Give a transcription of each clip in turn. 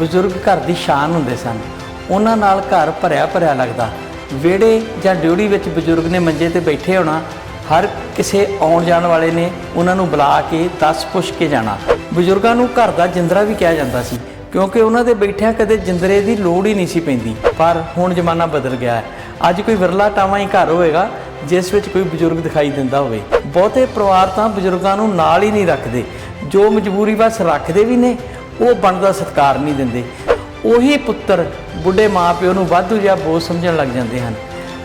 ਬਜ਼ੁਰਗ ਘਰ ਦੀ ਸ਼ਾਨ ਹੁੰਦੇ ਸਨ। ਉਹਨਾਂ ਨਾਲ ਘਰ ਭਰਿਆ ਭਰਿਆ ਲੱਗਦਾ। ਵਿਹੜੇ ਜਾਂ ਡਿਊਟੀ ਵਿੱਚ ਬਜ਼ੁਰਗ ਨੇ ਮੰਜੇ ਤੇ ਬੈਠੇ ਹੋਣਾ, ਹਰ ਕਿਸੇ ਆਉਣ ਜਾਣ ਵਾਲੇ ਨੇ ਉਹਨਾਂ ਨੂੰ ਬੁਲਾ ਕੇ ਦੱਸ ਪੁੱਛ ਕੇ ਜਾਣਾ। ਬਜ਼ੁਰਗਾਂ ਨੂੰ ਘਰ ਦਾ ਜਿੰਦਰਾ ਵੀ ਕਿਹਾ ਜਾਂਦਾ ਸੀ, ਕਿਉਂਕਿ ਉਹਨਾਂ ਦੇ ਬੈਠਿਆਂ ਕਦੇ ਜਿੰਦਰੇ ਦੀ ਲੋੜ ਹੀ ਨਹੀਂ ਸੀ ਪੈਂਦੀ। ਪਰ ਹੁਣ ਜ਼ਮਾਨਾ ਬਦਲ ਗਿਆ ਹੈ। ਅੱਜ ਕੋਈ ਵਿਰਲਾ ਟਾਵਾਂ ਹੀ ਘਰ ਹੋਵੇਗਾ, ਜਿਸ ਵਿੱਚ ਕੋਈ ਬਜ਼ੁਰਗ ਦਿਖਾਈ ਦਿੰਦਾ ਹੋਵੇ। ਬਹੁਤੇ ਪਰਿਵਾਰ ਤਾਂ ਬਜ਼ੁਰਗਾਂ ਨੂੰ ਨਾਲ ਹੀ ਨਹੀਂ ਰੱਖਦੇ। ਜੋ ਮਜਬੂਰੀ ਬਸ ਰੱਖਦੇ ਵੀ ਨੇ ਉਹ ਬਣਦਾ ਸਤਿਕਾਰ ਨਹੀਂ ਦਿੰਦੇ। ਉਹੀ ਪੁੱਤਰ ਬੁੱਢੇ ਮਾਪਿਓ ਨੂੰ ਵਾਧੂ ਜਾਂ ਬੋਝ ਸਮਝਣ ਲੱਗ ਜਾਂਦੇ ਹਨ।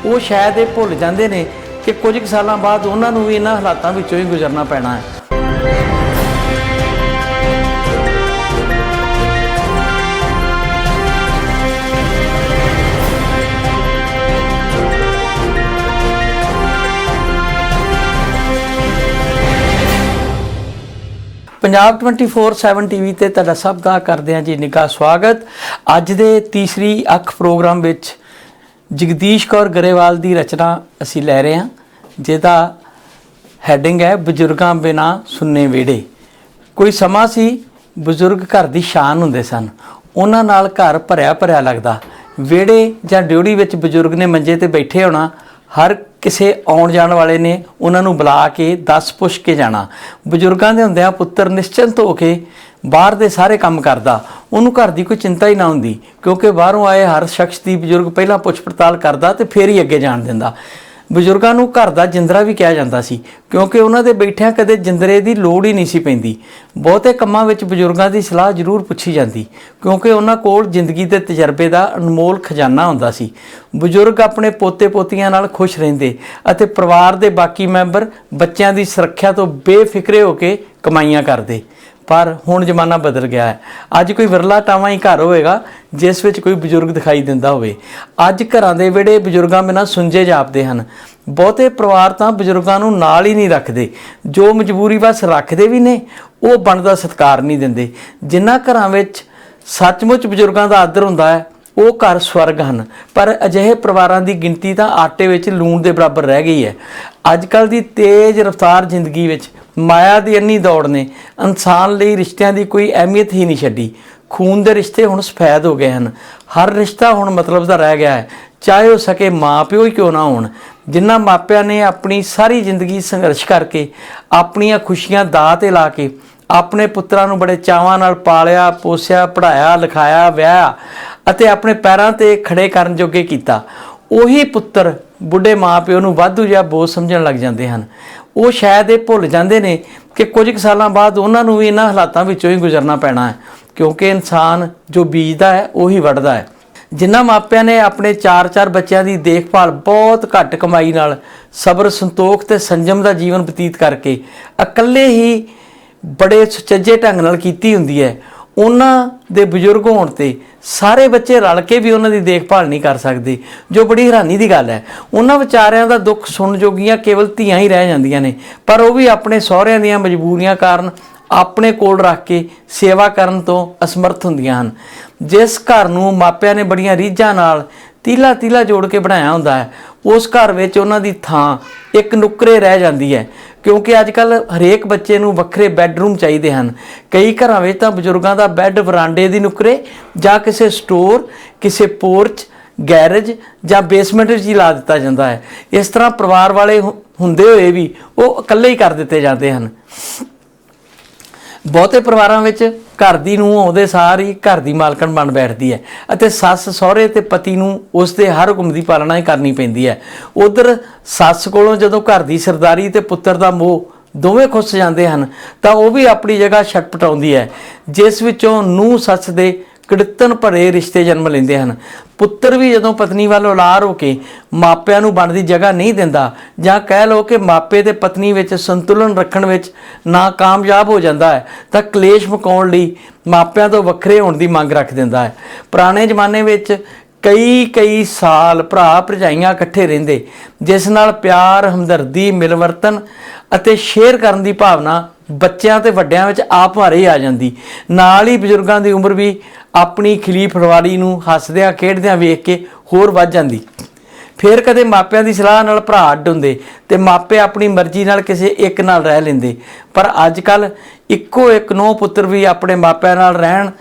ਉਹ ਸ਼ਾਇਦ ਇਹ ਭੁੱਲ ਜਾਂਦੇ ਨੇ ਕਿ ਕੁਝ ਕੁ ਸਾਲਾਂ ਬਾਅਦ ਉਹਨਾਂ ਨੂੰ ਵੀ ਇਹਨਾਂ ਹਾਲਾਤਾਂ ਵਿੱਚੋਂ ਹੀ ਗੁਜ਼ਰਨਾ ਪੈਣਾ ਹੈ। ਪੰਜਾਬ 24/7 ਟੀਵੀ ਤੇ ਤੁਹਾਡਾ ਸਭ ਦਾ ਕਰਦੇ ਹਾਂ ਜੀ ਨਿੱਘਾ ਸਵਾਗਤ। ਅੱਜ ਦੇ ਤੀਸਰੀ ਅੱਖ ਪ੍ਰੋਗਰਾਮ ਵਿੱਚ ਜਗਦੀਸ਼ ਕੌਰ ਗਰੇਵਾਲ ਦੀ ਰਚਨਾ ਅਸੀਂ ਲੈ ਰਹੇ ਹਾਂ, ਜਿਹਦਾ ਹੈਡਿੰਗ ਹੈ ਬਜ਼ੁਰਗਾਂ ਬਿਨਾ ਸੁੰਨੇ ਵਿਹੜੇ। ਕੋਈ ਸਮਾਂ ਸੀ, ਬਜ਼ੁਰਗ ਘਰ ਦੀ ਸ਼ਾਨ ਹੁੰਦੇ ਸਨ। ਉਹਨਾਂ ਨਾਲ ਘਰ ਭਰਿਆ ਭਰਿਆ ਲੱਗਦਾ। ਵਿਹੜੇ ਜਾਂ ਡਿਊਟੀ ਵਿੱਚ ਬਜ਼ੁਰਗ ਨੇ ਮੰਜੇ ਤੇ ਬੈਠੇ ਹੋਣਾ ਹਰ ਕਿਸੇ ਆਉਣ ਜਾਣ ਵਾਲੇ ਨੇ ਉਹਨਾਂ ਨੂੰ ਬੁਲਾ ਕੇ ਦੱਸ ਪੁੱਛ ਕੇ ਜਾਣਾ। ਬਜ਼ੁਰਗਾਂ ਦੇ ਹੁੰਦਿਆਂ ਪੁੱਤਰ ਨਿਸ਼ਚਿੰਤ ਹੋ ਕੇ ਬਾਹਰ ਦੇ ਸਾਰੇ ਕੰਮ ਕਰਦਾ। ਉਹਨੂੰ ਘਰ ਦੀ ਕੋਈ ਚਿੰਤਾ ਹੀ ਨਾ ਹੁੰਦੀ, ਕਿਉਂਕਿ ਬਾਹਰੋਂ ਆਏ ਹਰ ਸ਼ਖਸ ਦੀ ਬਜ਼ੁਰਗ ਪਹਿਲਾਂ ਪੁੱਛ ਪੜਤਾਲ ਕਰਦਾ ਤੇ ਫਿਰ ਹੀ ਅੱਗੇ ਜਾਣ ਦਿੰਦਾ। ਬਜ਼ੁਰਗਾਂ ਨੂੰ ਘਰ ਦਾ ਜਿੰਦਰਾ ਵੀ ਕਿਹਾ ਜਾਂਦਾ ਸੀ, ਕਿਉਂਕਿ ਉਹਨਾਂ ਦੇ ਬੈਠਿਆਂ ਕਦੇ ਜਿੰਦਰੇ ਦੀ ਲੋੜ ਹੀ ਨਹੀਂ ਸੀ ਪੈਂਦੀ। ਬਹੁਤੇ ਕੰਮਾਂ ਵਿੱਚ ਬਜ਼ੁਰਗਾਂ ਦੀ ਸਲਾਹ ਜ਼ਰੂਰ ਪੁੱਛੀ ਜਾਂਦੀ, ਕਿਉਂਕਿ ਉਹਨਾਂ ਕੋਲ ਜ਼ਿੰਦਗੀ ਦੇ ਤਜਰਬੇ ਦਾ ਅਨਮੋਲ ਖਜ਼ਾਨਾ ਹੁੰਦਾ ਸੀ। ਬਜ਼ੁਰਗ ਆਪਣੇ ਪੋਤੇ ਪੋਤੀਆਂ ਨਾਲ ਖੁਸ਼ ਰਹਿੰਦੇ ਅਤੇ ਪਰਿਵਾਰ ਦੇ ਬਾਕੀ ਮੈਂਬਰ ਬੱਚਿਆਂ ਦੀ ਸੁਰੱਖਿਆ ਤੋਂ ਬੇਫਿਕਰੇ ਹੋ ਕੇ ਕਮਾਈਆਂ ਕਰਦੇ। ਪਰ ਹੁਣ ਜ਼ਮਾਨਾ ਬਦਲ ਗਿਆ ਹੈ। ਅੱਜ ਕੋਈ ਵਿਰਲਾ ਟਾਵਾਂ ਹੀ ਘਰ ਹੋਵੇਗਾ, ਜਿਸ ਵਿੱਚ ਕੋਈ ਬਜ਼ੁਰਗ ਦਿਖਾਈ ਦਿੰਦਾ ਹੋਵੇ। ਅੱਜ ਘਰਾਂ ਦੇ ਵਿਹੜੇ ਬਜ਼ੁਰਗਾਂ ਬਿਨਾਂ ਸੁੰਜੇ ਜਾਪਦੇ ਹਨ। ਬਹੁਤੇ ਪਰਿਵਾਰ ਤਾਂ ਬਜ਼ੁਰਗਾਂ ਨੂੰ ਨਾਲ ਹੀ ਨਹੀਂ ਰੱਖਦੇ। ਜੋ ਮਜਬੂਰੀ ਬਸ ਰੱਖਦੇ ਵੀ ਨੇ, ਉਹ ਬਣਦਾ ਸਤਿਕਾਰ ਨਹੀਂ ਦਿੰਦੇ। ਜਿਨ੍ਹਾਂ ਘਰਾਂ ਵਿੱਚ ਸੱਚਮੁੱਚ ਬਜ਼ੁਰਗਾਂ ਦਾ ਆਦਰ ਹੁੰਦਾ ਹੈ ਉਹ ਘਰ ਸਵਰਗ ਹਨ। ਪਰ ਅਜਿਹੇ ਪਰਿਵਾਰਾਂ ਦੀ ਗਿਣਤੀ ਤਾਂ ਆਟੇ ਵਿੱਚ ਲੂਣ ਦੇ ਬਰਾਬਰ ਰਹਿ ਗਈ ਹੈ। ਅੱਜ ਕੱਲ ਦੀ ਤੇਜ਼ ਰਫ਼ਤਾਰ ਜ਼ਿੰਦਗੀ ਵਿੱਚ ਮਾਇਆ ਦੀ ਇੰਨੀ ਦੌੜ ਨੇ, ਇਨਸਾਨ ਲਈ ਰਿਸ਼ਤਿਆਂ ਦੀ ਕੋਈ ਅਹਿਮੀਅਤ ਹੀ ਨਹੀਂ ਛੱਡੀ। ਖੂਨ ਦੇ ਰਿਸ਼ਤੇ ਹੁਣ ਸਫੈਦ ਹੋ ਗਏ ਹਨ। ਹਰ ਰਿਸ਼ਤਾ ਹੁਣ ਮਤਲਬ ਦਾ ਰਹਿ ਗਿਆ ਹੈ। ਚਾਹੇ ਉਹ ਸਕੇ ਮਾਪਿਓ ਹੀ ਕਿਉਂ ਨਾ ਹੋਣ। ਜਿਨ੍ਹਾਂ ਮਾਪਿਆਂ ਨੇ ਆਪਣੀ ਸਾਰੀ ਜ਼ਿੰਦਗੀ ਸੰਘਰਸ਼ ਕਰਕੇ, ਆਪਣੀਆਂ ਖੁਸ਼ੀਆਂ ਦਾਅ ਤੇ ਲਾ ਕੇ, ਆਪਣੇ ਪੁੱਤਰਾਂ ਨੂੰ ਬੜੇ ਚਾਵਾਂ ਨਾਲ ਪਾਲਿਆ, ਪੋਸਿਆ ਪੜਾਇਆ ਲਿਖਾਇਆ, ਵਿਆਹਿਆ ਅਤੇ ਆਪਣੇ ਪੈਰਾਂ ਤੇ ਖੜੇ ਕਰਨ ਜੋਗੇ ਕੀਤਾ। ਉਹੀ ਪੁੱਤਰ ਬੁੱਢੇ ਮਾਪਿਓ ਨੂੰ ਵਾਧੂ ਜਾਂ ਬੋਝ ਸਮਝਣ ਲੱਗ ਜਾਂਦੇ ਹਨ। ਉਹ ਸ਼ਾਇਦ ਇਹ ਭੁੱਲ ਜਾਂਦੇ ਨੇ ਕਿ ਕੁਝ ਕੁ ਸਾਲਾਂ ਬਾਅਦ ਉਹਨਾਂ ਨੂੰ ਵੀ ਇਹਨਾਂ ਹਾਲਾਤਾਂ ਵਿੱਚੋਂ ਹੀ ਗੁਜ਼ਰਨਾ ਪੈਣਾ ਹੈ, ਕਿਉਂਕਿ ਇਨਸਾਨ ਜੋ ਬੀਜਦਾ ਹੈ, ਉਹੀ ਵੱਢਦਾ ਹੈ। ਜਿਨ੍ਹਾਂ ਮਾਪਿਆਂ ਨੇ ਆਪਣੇ 4-4 ਬੱਚਿਆਂ ਦੀ ਦੇਖਭਾਲ ਬਹੁਤ ਘੱਟ ਕਮਾਈ ਨਾਲ ਸਬਰ, ਸੰਤੋਖ ਤੇ ਸੰਜਮ ਦਾ ਜੀਵਨ ਬਤੀਤ ਕਰਕੇ ਇਕੱਲੇ ਹੀ ਬੜੇ ਸੁਚੱਜੇ ਢੰਗ ਨਾਲ ਕੀਤੀ ਹੁੰਦੀ ਹੈ ਉਹਨਾਂ ਦੇ ਬਜ਼ੁਰਗ ਹੋਣ ਤੇ ਸਾਰੇ ਬੱਚੇ ਰਲ ਕੇ ਵੀ ਉਹਨਾਂ ਦੀ ਦੇਖਭਾਲ ਨਹੀਂ ਕਰ ਸਕਦੇ, ਜੋ ਬੜੀ ਹੈਰਾਨੀ ਦੀ ਗੱਲ ਹੈ। ਉਹਨਾਂ ਵਿਚਾਰਿਆਂ ਦਾ ਦੁੱਖ ਸੁਣਨ ਜੋਗੀਆਂ ਕੇਵਲ ਧੀਆਂ ਹੀ ਰਹਿ ਜਾਂਦੀਆਂ ਨੇ, ਪਰ ਉਹ ਵੀ ਆਪਣੇ ਸਹੁਰਿਆਂ ਦੀਆਂ ਮਜਬੂਰੀਆਂ ਕਾਰਨ ਆਪਣੇ ਕੋਲ ਰੱਖ ਕੇ ਸੇਵਾ ਕਰਨ ਤੋਂ ਅਸਮਰਥ ਹੁੰਦੀਆਂ ਹਨ। ਜਿਸ ਘਰ ਨੂੰ ਮਾਪਿਆਂ ਨੇ ਬੜੀਆਂ ਰੀਝਾਂ ਨਾਲ ਤੀਲਾ ਤੀਲਾ ਜੋੜ ਕੇ ਬਣਾਇਆ ਹੁੰਦਾ ਹੈ ਉਸ ਘਰ ਵਿੱਚ ਉਹਨਾਂ ਦੀ ਥਾਂ ਇੱਕ ਨੁਕਰੇ ਰਹਿ ਜਾਂਦੀ ਹੈ। ਕਿਉਂਕਿ ਅੱਜ ਕੱਲ ਹਰੇਕ ਬੱਚੇ ਨੂੰ ਵੱਖਰੇ ਬੈੱਡਰੂਮ ਚਾਹੀਦੇ ਹਨ। ਕਈ ਘਰਾਂ ਵਿੱਚ ਤਾਂ ਬਜ਼ੁਰਗਾਂ ਦਾ ਬੈੱਡ ਵਰਾਂਡੇ ਦੀ ਨੁਕਰੇ ਜਾਂ ਕਿਸੇ ਸਟੋਰ, ਕਿਸੇ ਪੋਰਚ, ਗੈਰੇਜ ਜਾਂ ਬੇਸਮੈਂਟ ਵਿੱਚ ਹੀ ਲਾ ਦਿੱਤਾ ਜਾਂਦਾ ਹੈ। ਇਸ ਤਰ੍ਹਾਂ ਪਰਿਵਾਰ ਵਾਲੇ ਹੁ- ਹੁੰਦੇ ਹੋਏ ਵੀ ਉਹ ਇਕੱਲੇ ਹੀ ਕਰ ਦਿੱਤੇ ਜਾਂਦੇ ਹਨ। ਬਹੁਤੇ ਪਰਿਵਾਰਾਂ ਵਿੱਚ ਘਰ ਦੀ ਨੂੰ ਆਉਂਦੇ ਸਾਰ ਹੀ ਘਰ ਦੀ ਮਾਲਕਣ ਬਣ ਬੈਠਦੀ ਹੈ ਅਤੇ ਸੱਸ ਸਹੁਰੇ ਤੇ ਪਤੀ ਨੂੰ ਉਸ ਦੇ ਹਰ ਹੁਕਮ ਦੀ ਪਾਲਣਾ ਹੀ ਕਰਨੀ ਪੈਂਦੀ ਹੈ। ਉਧਰ ਸੱਸ ਕੋਲੋਂ ਜਦੋਂ ਘਰ ਦੀ ਸਰਦਾਰੀ ਤੇ ਪੁੱਤਰ ਦਾ ਮੋਹ ਦੋਵੇਂ ਖੁੱਸ ਜਾਂਦੇ ਹਨ, ਤਾਂ ਉਹ ਵੀ ਆਪਣੀ ਜਗ੍ਹਾ ਛਟਪਟਾਉਂਦੀ ਹੈ, ਜਿਸ ਵਿੱਚੋਂ ਨੂੰ ਸੱਸ ਦੇ ਕੜਿੱਤਨ ਭਰੇ ਰਿਸ਼ਤੇ ਜਨਮ ਲੈਂਦੇ ਹਨ। ਪੁੱਤਰ ਵੀ ਜਦੋਂ ਪਤਨੀ ਵੱਲ ਉਲਾਰ ਹੋ ਕੇ ਮਾਪਿਆਂ ਨੂੰ ਬਣਦੀ ਜਗ੍ਹਾ ਨਹੀਂ ਦਿੰਦਾ ਜਾਂ ਕਹਿ ਲਓ ਕਿ ਮਾਪੇ ਤੇ ਪਤਨੀ ਵਿੱਚ ਸੰਤੁਲਨ ਰੱਖਣ ਵਿੱਚ ਨਾਕਾਮਯਾਬ ਹੋ ਜਾਂਦਾ ਹੈ, ਤਾਂ ਕਲੇਸ਼ ਮੁਕਾਉਣ ਲਈ ਮਾਪਿਆਂ ਤੋਂ ਵੱਖਰੇ ਹੋਣ ਦੀ ਮੰਗ ਰੱਖ ਦਿੰਦਾ ਹੈ। ਪੁਰਾਣੇ ਜ਼ਮਾਨੇ ਵਿੱਚ ਕਈ ਕਈ ਸਾਲ ਭਰਾ ਭਰਜਾਈਆਂ ਇਕੱਠੇ ਰਹਿੰਦੇ, ਜਿਸ ਨਾਲ ਪਿਆਰ, ਹਮਦਰਦੀ, ਮਿਲਵਰਤਨ ਅਤੇ ਸ਼ੇਅਰ ਕਰਨ ਦੀ ਭਾਵਨਾ ਬੱਚਿਆਂ ਤੇ ਵੱਡਿਆਂ ਵਿੱਚ ਆਪ ਭਾਰੇ ਆ ਜਾਂਦੀ। ਨਾਲ ਹੀ ਬਜ਼ੁਰਗਾਂ ਦੀ ਉਮਰ ਵੀ ਆਪਣੀ ਖਿਲੀ ਫੜਵਾੜੀ ਨੂੰ ਹੱਸਦਿਆਂ ਖੇਡਦਿਆਂ ਵੇਖ ਕੇ ਹੋਰ ਵੱਧ ਜਾਂਦੀ। ਫਿਰ ਕਦੇ ਮਾਪਿਆਂ ਦੀ ਸਲਾਹ ਨਾਲ ਭਰਾ ਅੱਡ ਹੁੰਦੇ ਤੇ ਮਾਪੇ ਆਪਣੀ ਮਰਜ਼ੀ ਨਾਲ ਕਿਸੇ ਇੱਕ ਨਾਲ ਰਹਿ ਲੈਂਦੇ। ਪਰ ਅੱਜ ਕੱਲ ਇੱਕੋ ਇੱਕ ਨੌ ਪੁੱਤਰ ਵੀ ਆਪਣੇ ਮਾਪਿਆਂ ਨਾਲ ਰਹਿਣ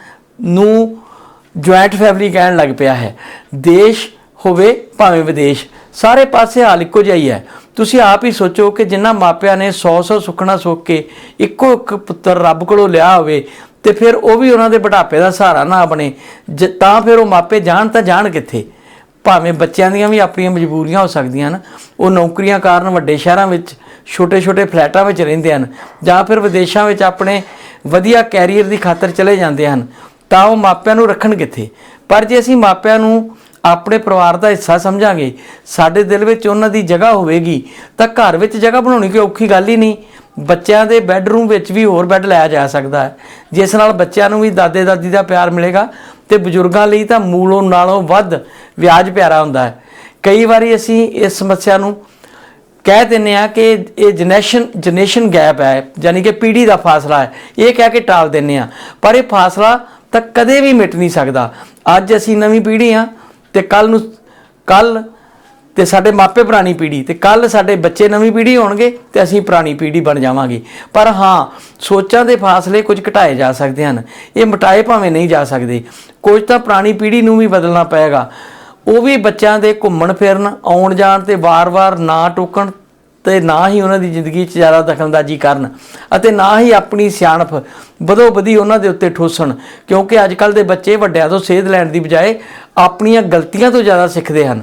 ਨੂੰ ਜੁਆਇੰਟ ਫੈਮਿਲੀ ਕਹਿਣ ਲੱਗ ਪਿਆ ਹੈ। ਦੇਸ਼ ਹੋਵੇ ਭਾਵੇਂ ਵਿਦੇਸ਼। ਸਾਰੇ ਪਾਸੇ ਹਾਲ ਇੱਕੋ ਜਿਹਾ ਹੀ ਹੈ। ਤੁਸੀਂ ਆਪ ਹੀ ਸੋਚੋ ਕਿ ਜਿਨ੍ਹਾਂ ਮਾਪਿਆਂ ਨੇ 100-100 ਸੁੱਖਣਾ ਸੁੱਖ ਕੇ ਇੱਕੋ ਇੱਕ ਪੁੱਤਰ ਰੱਬ ਕੋਲੋਂ ਲਿਆ ਹੋਵੇ ਤੇ ਫਿਰ ਉਹ ਵੀ ਉਹਨਾਂ ਦੇ ਬੁਢਾਪੇ ਦਾ ਸਹਾਰਾ ਨਾ ਬਣੇ। ਜ- ਤਾਂ ਫਿਰ ਉਹ ਮਾਪੇ ਜਾਣ ਤਾਂ ਜਾਣ ਕਿੱਥੇ? ਭਾਵੇਂ ਬੱਚਿਆਂ ਦੀਆਂ ਵੀ ਆਪਣੀਆਂ ਮਜਬੂਰੀਆਂ ਹੋ ਸਕਦੀਆਂ ਹਨ। ਉਹ ਨੌਕਰੀਆਂ ਕਾਰਨ ਵੱਡੇ ਸ਼ਹਿਰਾਂ ਵਿੱਚ, ਛੋਟੇ-ਛੋਟੇ ਫਲੈਟਾਂ ਵਿੱਚ ਰਹਿੰਦੇ ਹਨ ਜਾਂ ਫਿਰ ਵਿਦੇਸ਼ਾਂ ਵਿੱਚ ਆਪਣੇ ਵਧੀਆ ਕੈਰੀਅਰ ਦੀ ਖਾਤਰ ਚਲੇ ਜਾਂਦੇ ਹਨ। ਤਾਂ ਉਹ ਮਾਪਿਆਂ ਨੂੰ ਰੱਖਣ ਕਿੱਥੇ? ਪਰ ਜੇ ਅਸੀਂ ਮਾਪਿਆਂ ਨੂੰ ਆਪਣੇ ਪਰਿਵਾਰ ਦਾ ਹਿੱਸਾ ਸਮਝਾਂਗੇ। ਸਾਡੇ ਦਿਲ ਵਿੱਚ ਉਹਨਾਂ ਦੀ ਜਗ੍ਹਾ ਹੋਵੇਗੀ। ਤਾਂ ਘਰ ਵਿੱਚ ਜਗ੍ਹਾ ਬਣਾਉਣੀ ਕੋਈ ਔਖੀ ਗੱਲ ਹੀ ਨਹੀਂ। ਬੱਚਿਆਂ ਦੇ ਬੈੱਡਰੂਮ ਵਿੱਚ ਵੀ ਹੋਰ ਬੈੱਡ ਲਾਇਆ ਜਾ ਸਕਦਾ ਹੈ। ਜਿਸ ਨਾਲ ਬੱਚਿਆਂ ਨੂੰ ਵੀ ਦਾਦੇ ਦਾਦੀ ਦਾ ਪਿਆਰ ਮਿਲੇਗਾ ਤੇ ਬਜ਼ੁਰਗਾਂ ਲਈ ਤਾਂ ਮੂਲੋਂ ਨਾਲੋਂ ਵੱਧ ਵਿਆਜ ਪਿਆਰਾ ਹੁੰਦਾ ਹੈ। ਕਈ ਵਾਰੀ ਅਸੀਂ ਇਸ ਸਮੱਸਿਆ ਨੂੰ ਕਹਿ ਦਿੰਨੇ ਆ ਕਿ ਇਹ ਜਨਰੇਸ਼ਨ ਜਨਰੇਸ਼ਨ ਗੈਪ ਹੈ, ਯਾਨੀ ਕਿ ਪੀੜ੍ਹੀ ਦਾ ਫਾਸਲਾ ਹੈ। ਇਹ ਕਹਿ ਕੇ ਟਾਲ ਦਿੰਨੇ ਆ ਪਰ ਇਹ ਫਾਸਲਾ ਤਾਂ ਕਦੇ ਵੀ ਮਿਟ ਨਹੀਂ ਸਕਦਾ। ਅੱਜ ਅਸੀਂ ਨਵੀਂ ਪੀੜ੍ਹੀ ਆ ਤੇ ਕੱਲ ਨੂੰ, ਕੱਲ ਤੇ ਸਾਡੇ ਮਾਪੇ ਪੁਰਾਣੀ ਪੀੜ੍ਹੀ ਤੇ ਕੱਲ ਸਾਡੇ ਬੱਚੇ ਨਵੀਂ ਪੀੜ੍ਹੀ ਹੋਣਗੇ ਤੇ ਅਸੀਂ ਪੁਰਾਣੀ ਪੀੜ੍ਹੀ ਬਣ ਜਾਵਾਂਗੇ। ਪਰ ਹਾਂ, ਸੋਚਾਂ ਦੇ ਫਾਸਲੇ ਕੁਝ ਘਟਾਏ ਜਾ ਸਕਦੇ ਹਨ। ਇਹ ਮਟਾਏ ਭਾਵੇਂ ਨਹੀਂ ਜਾ ਸਕਦੇ। ਕੁਝ ਤਾਂ ਪੁਰਾਣੀ ਪੀੜ੍ਹੀ ਨੂੰ ਵੀ ਬਦਲਣਾ ਪਏਗਾ। ਉਹ ਵੀ ਬੱਚਿਆਂ ਦੇ ਘੁੰਮਣ ਫਿਰਨ ਆਉਣ ਜਾਣ ਤੇ ਵਾਰ-ਵਾਰ ਨਾ ਟੋਕਣ ਤੇ ਨਾ ਹੀ ਉਹਨਾਂ ਦੀ ਜ਼ਿੰਦਗੀ 'ਚ ਜ਼ਿਆਦਾ ਦਖਲਅੰਦਾਜ਼ੀ ਕਰਨ ਅਤੇ ਨਾ ਹੀ ਆਪਣੀ ਸਿਆਣਪ ਬਦੋ ਬਦੀ ਉਹਨਾਂ ਦੇ ਉੱਤੇ ਠੋਸਣ, ਕਿਉਂਕਿ ਅੱਜ ਕੱਲ ਦੇ ਬੱਚੇ ਵੱਡਿਆਂ ਤੋਂ ਸੇਧ ਲੈਣ ਦੀ ਬਜਾਏ ਆਪਣੀਆਂ ਗਲਤੀਆਂ ਤੋਂ ਜ਼ਿਆਦਾ ਸਿੱਖਦੇ ਹਨ।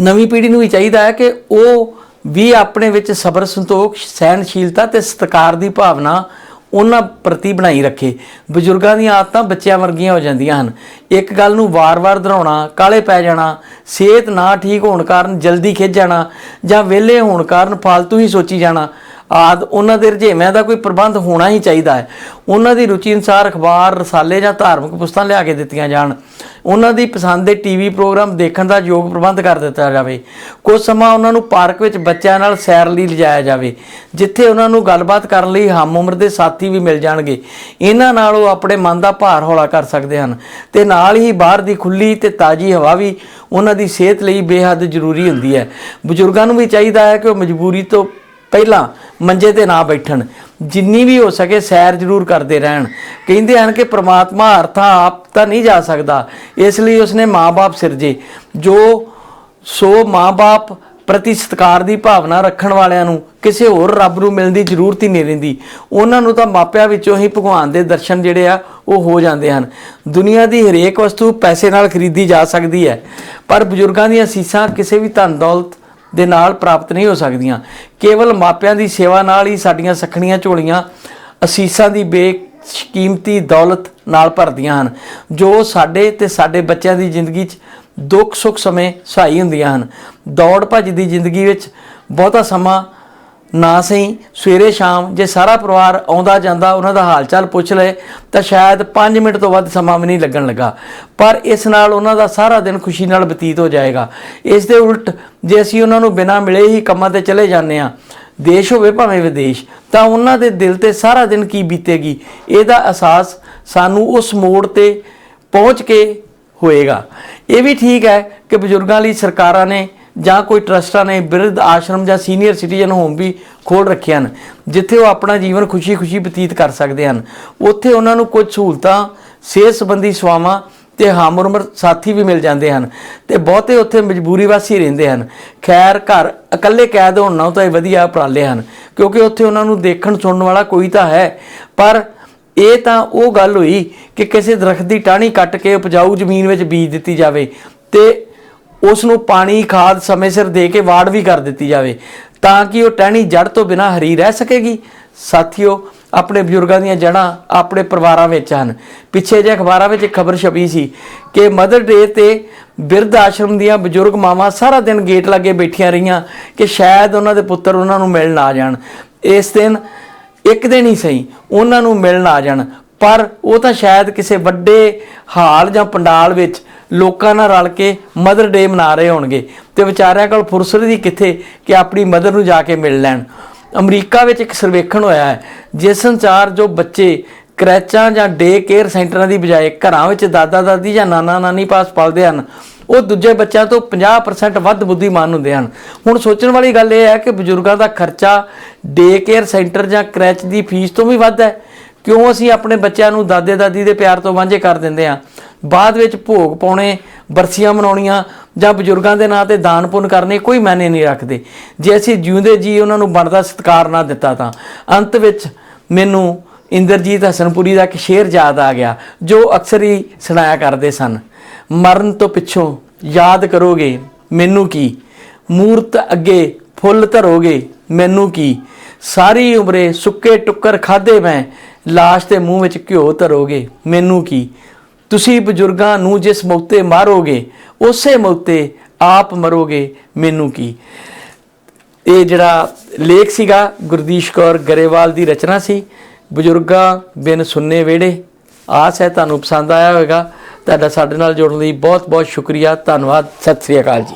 ਨਵੀਂ ਪੀੜ੍ਹੀ ਨੂੰ ਵੀ ਚਾਹੀਦਾ ਹੈ ਕਿ ਉਹ ਵੀ ਆਪਣੇ ਵਿੱਚ ਸਬਰ, ਸੰਤੋਖ, ਸਹਿਣਸ਼ੀਲਤਾ ਤੇ ਸਤਿਕਾਰ ਦੀ ਭਾਵਨਾ ਉਹਨਾਂ ਪ੍ਰਤੀ ਬਣਾਈ ਰੱਖੇ। ਬਜ਼ੁਰਗਾਂ ਦੀਆਂ ਆਦਤਾਂ ਬੱਚਿਆਂ ਵਰਗੀਆਂ ਹੋ ਜਾਂਦੀਆਂ ਹਨ। ਇੱਕ ਗੱਲ ਨੂੰ ਵਾਰ-ਵਾਰ ਦੁਹਰਾਉਣਾ, ਕਾਲੇ ਪੈ ਜਾਣਾ, ਸਿਹਤ ਨਾ ਠੀਕ ਹੋਣ ਕਾਰਨ ਜਲਦੀ ਖਿੱਚ ਜਾਣਾ ਜਾਂ ਵਿਹਲੇ ਹੋਣ ਕਾਰਨ ਫालतू ਹੀ ਸੋਚੀ ਜਾਣਾ ਆਦ ਉਹਨਾਂ ਦੇ ਰੁਝੇਵਿਆਂ ਦਾ ਕੋਈ ਪ੍ਰਬੰਧ ਹੋਣਾ ਹੀ ਚਾਹੀਦਾ ਹੈ। ਉਹਨਾਂ ਦੀ ਰੁਚੀ ਅਨੁਸਾਰ ਅਖਬਾਰ, ਰਸਾਲੇ ਜਾਂ ਧਾਰਮਿਕ ਪੁਸਤਕਾਂ ਲਿਆ ਕੇ ਦਿੱਤੀਆਂ ਜਾਣ। ਉਹਨਾਂ ਦੀ ਪਸੰਦ ਦੇ ਟੀਵੀ ਪ੍ਰੋਗਰਾਮ ਦੇਖਣ ਦਾ ਯੋਗ ਪ੍ਰਬੰਧ ਕਰ ਦਿੱਤਾ ਜਾਵੇ। ਕੁਝ ਸਮਾਂ ਉਹਨਾਂ ਨੂੰ ਪਾਰਕ ਵਿੱਚ ਬੱਚਿਆਂ ਨਾਲ ਸੈਰ ਲਈ ਲਿਜਾਇਆ ਜਾਵੇ, ਜਿੱਥੇ ਉਹਨਾਂ ਨੂੰ ਗੱਲਬਾਤ ਕਰਨ ਲਈ ਹਮ ਉਮਰ ਦੇ ਸਾਥੀ ਵੀ ਮਿਲ ਜਾਣਗੇ। ਇਹਨਾਂ ਨਾਲ ਉਹ ਆਪਣੇ ਮਨ ਦਾ ਭਾਰ ਹੌਲਾ ਕਰ ਸਕਦੇ ਹਨ ਤੇ ਨਾਲ ਹੀ ਬਾਹਰ ਦੀ ਖੁੱਲੀ ਤੇ ਤਾਜ਼ੀ ਹਵਾ ਵੀ ਉਹਨਾਂ ਦੀ ਸਿਹਤ ਲਈ ਬੇਹੱਦ ਜ਼ਰੂਰੀ ਹੁੰਦੀ ਹੈ। ਬਜ਼ੁਰਗਾਂ ਨੂੰ ਵੀ ਚਾਹੀਦਾ ਹੈ ਕਿ ਉਹ ਮਜਬੂਰੀ ਤੋਂ ਪਹਿਲਾਂ ਮੰਜੇ ਤੇ ਨਾ ਬੈਠਣ। ਜਿੰਨੀ ਵੀ ਹੋ ਸਕੇ ਸੈਰ ਜ਼ਰੂਰ ਕਰਦੇ ਰਹਿਣ। ਕਹਿੰਦੇ ਹਨ ਕਿ ਪ੍ਰਮਾਤਮਾ ਅਰਥਾਂ ਆਪ ਤਾਂ ਨਹੀਂ ਜਾ ਸਕਦਾ। ਇਸ ਲਈ ਉਸਨੇ ਮਾਂ-ਬਾਪ ਸਿਰਜੇ। ਜੋ ਸੋ ਮਾਂ-ਬਾਪ ਪ੍ਰਤੀ ਸਤਿਕਾਰ ਦੀ ਭਾਵਨਾ ਰੱਖਣ ਵਾਲਿਆਂ ਨੂੰ ਕਿਸੇ ਹੋਰ ਰੱਬ ਨੂੰ ਮਿਲਣ ਦੀ ਜ਼ਰੂਰਤ ਹੀ ਨਹੀਂ ਰਹਿੰਦੀ। ਉਹਨਾਂ ਨੂੰ ਤਾਂ ਮਾਪਿਆਂ ਵਿੱਚੋਂ ਹੀ ਭਗਵਾਨ ਦੇ ਦਰਸ਼ਨ ਜਿਹੜੇ ਆ, ਉਹ ਹੋ ਜਾਂਦੇ ਹਨ। ਦੁਨੀਆ ਦੀ ਹਰੇਕ ਵਸਤੂ ਪੈਸੇ ਨਾਲ ਖਰੀਦੀ ਜਾ ਸਕਦੀ ਹੈ। ਪਰ ਬਜ਼ੁਰਗਾਂ ਦੀਆਂ ਸੀਸਾਂ ਕਿਸੇ ਵੀ ਧਨ ਦੌਲਤ ਦੇ ਨਾਲ ਪ੍ਰਾਪਤ ਨਹੀਂ ਹੋ ਸਕਦੀਆਂ। ਕੇਵਲ ਮਾਪਿਆਂ ਦੀ ਸੇਵਾ ਨਾਲ ਹੀ ਸਾਡੀਆਂ ਸਖਣੀਆਂ ਝੋਲੀਆਂ ਅਸੀਸਾਂ ਦੀ ਬੇਸ਼ਕੀਮਤੀ ਦੌਲਤ ਨਾਲ ਭਰਦੀਆਂ ਹਨ, ਜੋ ਸਾਡੇ ਤੇ ਸਾਡੇ ਬੱਚਿਆਂ ਦੀ ਜ਼ਿੰਦਗੀ 'ਚ ਦੁੱਖ ਸੁੱਖ ਸਮੇਂ ਸਹਾਈ ਹੁੰਦੀਆਂ ਹਨ। ਦੌੜ ਭੱਜ ਦੀ ਜ਼ਿੰਦਗੀ ਵਿੱਚ ਬਹੁਤਾ ਸਮਾਂ ਨਾ ਸਹੀ, ਸਵੇਰੇ ਸ਼ਾਮ ਜੇ ਸਾਰਾ ਪਰਿਵਾਰ ਆਉਂਦਾ ਜਾਂਦਾ, ਉਹਨਾਂ ਦਾ ਹਾਲ ਚਾਲ ਪੁੱਛ ਲਏ, ਤਾਂ ਸ਼ਾਇਦ 5 ਮਿੰਟ ਤੋਂ ਵੱਧ ਸਮਾਂ ਵੀ ਨਹੀਂ ਲੱਗਣ ਲੱਗਾ। ਪਰ ਇਸ ਨਾਲ ਉਹਨਾਂ ਦਾ ਸਾਰਾ ਦਿਨ ਖੁਸ਼ੀ ਨਾਲ ਬਤੀਤ ਹੋ ਜਾਏਗਾ। ਇਸ ਦੇ ਉਲਟ, ਜੇ ਅਸੀਂ ਉਹਨਾਂ ਨੂੰ ਬਿਨਾਂ ਮਿਲੇ ਹੀ ਕੰਮਾਂ ਤੇ ਚਲੇ ਜਾਂਦੇ ਆ ਦੇਸ਼ ਹੋਵੇ ਭਾਵੇਂ ਵਿਦੇਸ਼, ਤਾਂ ਉਹਨਾਂ ਦੇ ਦਿਲ ਤੇ ਸਾਰਾ ਦਿਨ ਕੀ ਬੀਤੇਗੀ? ਇਹਦਾ ਅਹਿਸਾਸ ਸਾਨੂੰ ਉਸ ਮੋੜ ਤੇ ਪਹੁੰਚ ਕੇ ਹੋਏਗਾ। ਇਹ ਵੀ ਠੀਕ ਹੈ ਕਿ ਬਜ਼ੁਰਗਾਂ ਲਈ ਸਰਕਾਰਾਂ ਨੇ ਜਾਂ ਕੋਈ ਟਰਸਟਾਂ ਨੇ ਬਿਰਧ ਆਸ਼ਰਮ ਜਾਂ ਸੀਨੀਅਰ ਸਿਟੀਜ਼ਨ ਹੋਮ ਵੀ ਖੋਲ ਰੱਖੇ ਹਨ, ਜਿੱਥੇ ਉਹ ਆਪਣਾ ਜੀਵਨ ਖੁਸ਼ੀ-ਖੁਸ਼ੀ ਬਤੀਤ ਕਰ ਸਕਦੇ ਹਨ। ਉੱਥੇ ਉਹਨਾਂ ਨੂੰ ਕੁਝ ਸਹੂਲਤਾਂ, ਸਿਹਤ ਸੰਬੰਧੀ ਸੇਵਾਵਾਂ ਤੇ ਹਮਉਮਰ ਸਾਥੀ ਵੀ ਮਿਲ ਜਾਂਦੇ ਹਨ ਤੇ ਬਹੁਤੇ ਉੱਥੇ ਮਜਬੂਰੀ ਵਾਸੀ ਰਹਿੰਦੇ ਹਨ। ਖੈਰ, ਘਰ ਇਕੱਲੇ ਕੈਦ ਹੋਣ ਨਾਲੋਂ ਤਾਂ ਇਹ ਵਧੀਆ ਉਪਰਾਲੇ ਹਨ, ਕਿਉਂਕਿ ਉੱਥੇ ਉਹਨਾਂ ਨੂੰ ਦੇਖਣ ਸੁਣਨ ਵਾਲਾ ਕੋਈ ਤਾਂ ਹੈ। ਪਰ ਇਹ ਤਾਂ ਉਹ ਗੱਲ ਹੋਈ ਕਿ ਕਿਸੇ ਦਰਖਤ ਦੀ ਟਾਹਣੀ ਕੱਟ ਕੇ ਉਪਜਾਊ ਜ਼ਮੀਨ ਵਿੱਚ ਬੀਜ ਦਿੱਤੀ ਜਾਵੇ ਤੇ ਉਸ ਨੂੰ ਪਾਣੀ, ਖਾਦ ਸਮੇਂ ਸਿਰ ਦੇ ਕੇ ਵਾੜ ਵੀ ਕਰ ਦਿੱਤੀ ਜਾਵੇ, ਤਾਂ ਕਿ ਉਹ ਟਹਿਣੀ ਜੜ ਤੋਂ ਬਿਨਾ ਹਰੀ ਰਹਿ ਸਕੇਗੀ। ਸਾਥੀਓ, ਆਪਣੇ ਬਜ਼ੁਰਗਾਂ ਦੀਆਂ ਜੜ੍ਹਾਂ ਆਪਣੇ ਪਰਿਵਾਰਾਂ ਵਿੱਚ ਹਨ। ਪਿੱਛੇ ਜੇ ਅਖਬਾਰਾਂ ਵਿੱਚ ਇੱਕ ਖਬਰ ਛਪੀ ਸੀ ਕਿ ਮਦਰ ਡੇ ਤੇ ਬਿਰਧ ਆਸ਼ਰਮ ਦੀਆਂ ਬਜ਼ੁਰਗ ਮਾਵਾਂ ਸਾਰਾ ਦਿਨ ਗੇਟ ਲਾਗੇ ਬੈਠੀਆਂ ਰਹੀਆਂ ਕਿ ਸ਼ਾਇਦ ਉਹਨਾਂ ਦੇ ਪੁੱਤਰ ਉਹਨਾਂ ਨੂੰ ਮਿਲਣ ਆ ਜਾਣ। ਇਸ ਦਿਨ ਇੱਕ ਦਿਨ ਹੀ ਸਹੀ, ਉਹਨਾਂ ਨੂੰ ਮਿਲਣ ਆ ਜਾਣ। ਪਰ ਉਹ ਤਾਂ ਸ਼ਾਇਦ ਕਿਸੇ ਵੱਡੇ ਹਾਲ ਜਾਂ ਪੰਡਾਲ ਵਿੱਚ ਲੋਕਾਂ ਨਾਲ ਰਲ ਕੇ ਮਦਰ ਡੇ ਮਨਾ ਰਹੇ ਹੋਣਗੇ। ਤੇ ਵਿਚਾਰਿਆਂ ਕੋਲ ਫੁਰਸਤ ਦੀ ਕਿੱਥੇ ਕਿ ਆਪਣੀ ਮਦਰ ਨੂੰ ਜਾ ਕੇ ਮਿਲ ਲੈਣ। ਅਮਰੀਕਾ ਵਿੱਚ ਇੱਕ ਸਰਵੇਖਣ ਹੋਇਆ ਹੈ, ਜਿਸ ਅਨੁਸਾਰ ਜੋ ਬੱਚੇ ਕਰੈਚਾਂ ਜਾਂ ਡੇ ਕੇਅਰ ਸੈਂਟਰਾਂ ਦੀ ਬਜਾਏ ਘਰਾਂ ਵਿੱਚ ਦਾਦਾ ਦਾਦੀ ਜਾਂ ਨਾਨਾ ਨਾਨੀ ਪਾਸ ਪਲਦੇ ਹਨ, ਉਹ ਦੂਜੇ ਬੱਚਿਆਂ ਤੋਂ 50% ਵੱਧ ਬੁੱਧੀਮਾਨ ਹੁੰਦੇ ਹਨ। ਹੁਣ ਸੋਚਣ ਵਾਲੀ ਗੱਲ ਇਹ ਹੈ ਕਿ ਬਜ਼ੁਰਗਾਂ ਦਾ ਖਰਚਾ ਡੇ ਕੇਅਰ ਸੈਂਟਰ ਜਾਂ ਕਰੈਚ ਦੀ ਫੀਸ ਤੋਂ ਵੀ ਵੱਧ ਹੈ। ਕਿਉਂ ਅਸੀਂ ਆਪਣੇ ਬੱਚਿਆਂ ਨੂੰ ਦਾਦੇ ਦਾਦੀ ਦੇ ਪਿਆਰ ਤੋਂ ਵਾਂਝੇ ਕਰ ਦਿੰਦੇ ਆ ਬਾਅਦ ਵਿੱਚ ਭੋਗ ਪਾਉਣੇ, ਬਰਸੀਆਂ ਮਨਾਉਣੀਆਂ ਜਾਂ ਬਜ਼ੁਰਗਾਂ ਦੇ ਨਾਂ ਤੇ ਦਾਨ ਪੁੰਨ ਕਰਨੇ ਕੋਈ ਮਾਇਨੇ ਨਹੀਂ ਰੱਖਦੇ। ਜੇ ਅਸੀਂ ਜਿਉਂਦੇ ਜੀ ਉਹਨਾਂ ਨੂੰ ਬਣਦਾ ਸਤਿਕਾਰ ਨਾ ਦਿੱਤਾ ਤਾਂ। ਅੰਤ ਵਿੱਚ ਮੈਨੂੰ ਇੰਦਰਜੀਤ ਹਸਨਪੁਰੀ ਦਾ ਇੱਕ ਸ਼ੇਰ ਯਾਦ ਆ ਗਿਆ, ਜੋ ਅਕਸਰ ਹੀ ਸੁਣਾਇਆ ਕਰਦੇ ਸਨ। ਮਰਨ ਤੋਂ ਪਿੱਛੋਂ ਯਾਦ ਕਰੋਗੇ ਮੈਨੂੰ ਕੀ? ਮੂਰਤ ਅੱਗੇ ਫੁੱਲ ਧਰੋਗੇ ਮੈਨੂੰ ਕੀ? ਸਾਰੀ ਉਮਰੇ ਸੁੱਕੇ ਟੁੱਕਰ ਖਾਦੇ ਮੈਂ ਲਾਸ਼ ਦੇ ਮੂੰਹ ਵਿੱਚ ਘਿਓ ਧਰੋਗੇ। ਮੈਨੂੰ ਕੀ? ਤੁਸੀਂ ਬਜ਼ੁਰਗਾਂ ਨੂੰ ਜਿਸ ਮੌਤੇ ਮਾਰੋਗੇ, ਉਸੇ ਮੌਤੇ ਆਪ ਮਰੋਗੇ। ਮੈਨੂੰ ਕੀ? ਇਹ ਜਿਹੜਾ ਲੇਖ ਸੀਗਾ ਗੁਰਦੀਸ਼ ਕੌਰ ਗਰੇਵਾਲ ਦੀ ਰਚਨਾ ਸੀ। ਬਜ਼ੁਰਗਾਂ ਬਿਨ ਸੁੰਨੇ ਵਿਹੜੇ। ਆਸ ਹੈ ਤੁਹਾਨੂੰ ਪਸੰਦ ਆਇਆ ਹੋਵੇਗਾ। ਤੁਹਾਡਾ ਸਾਡੇ ਨਾਲ ਜੁੜਨ ਲਈ ਬਹੁਤ ਬਹੁਤ ਸ਼ੁਕਰੀਆ। ਧੰਨਵਾਦ। ਸਤਿ ਸ੍ਰੀ ਅਕਾਲ ਜੀ।